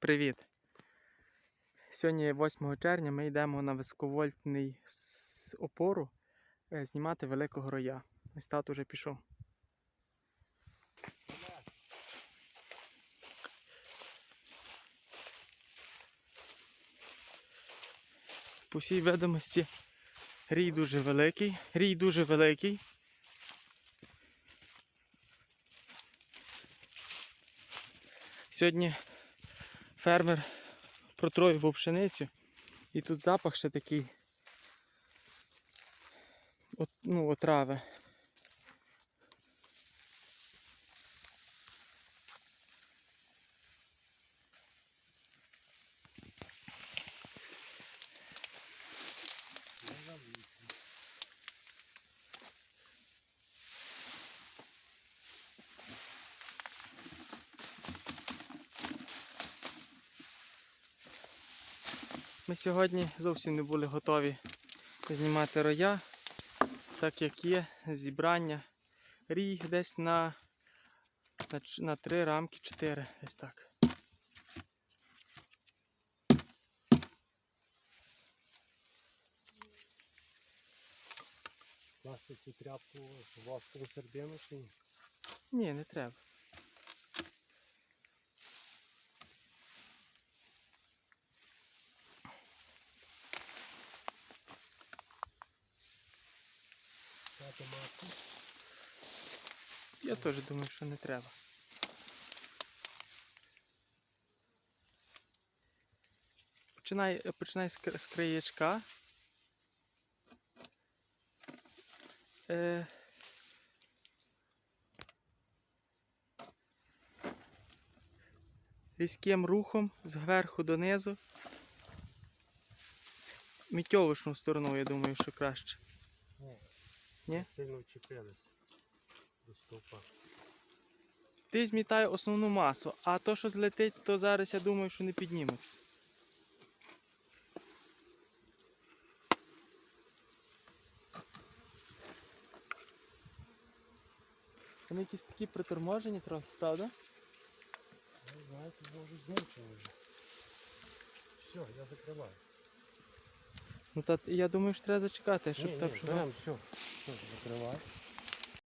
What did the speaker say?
Привіт! Сьогодні 8 червня ми йдемо на високовольтний опору е, знімати великого роя. Ось тато вже пішов. По всій видимості рій дуже великий. Рій дуже великий. Сьогодні фермер протроював пшеницю, і тут запах ще такий от, ну, отрави. Ми сьогодні зовсім не були готові знімати роя, так як є зібрання. Рій десь на, на, на 3 рамки 4, десь так. Класти цю тряпку з воскову середину чи ні? Ні, не треба. Дати. Я теж думаю, що не треба. Починай, починай з краєчка. Е, різким рухом зверху донизу. Мітьовочну сторону, я думаю, що краще. Ні? Сильно вчепились до стовпа. Ти змітай основну масу, а то, що злетить, то зараз я думаю, що не підніметься. Вони якісь такі приторможені трохи, правда? Ну, знаєте, може вже. Все, я закриваю. Ну та я думаю, що треба зачекати, щоб ні, так ні, що. все. Все, закривай.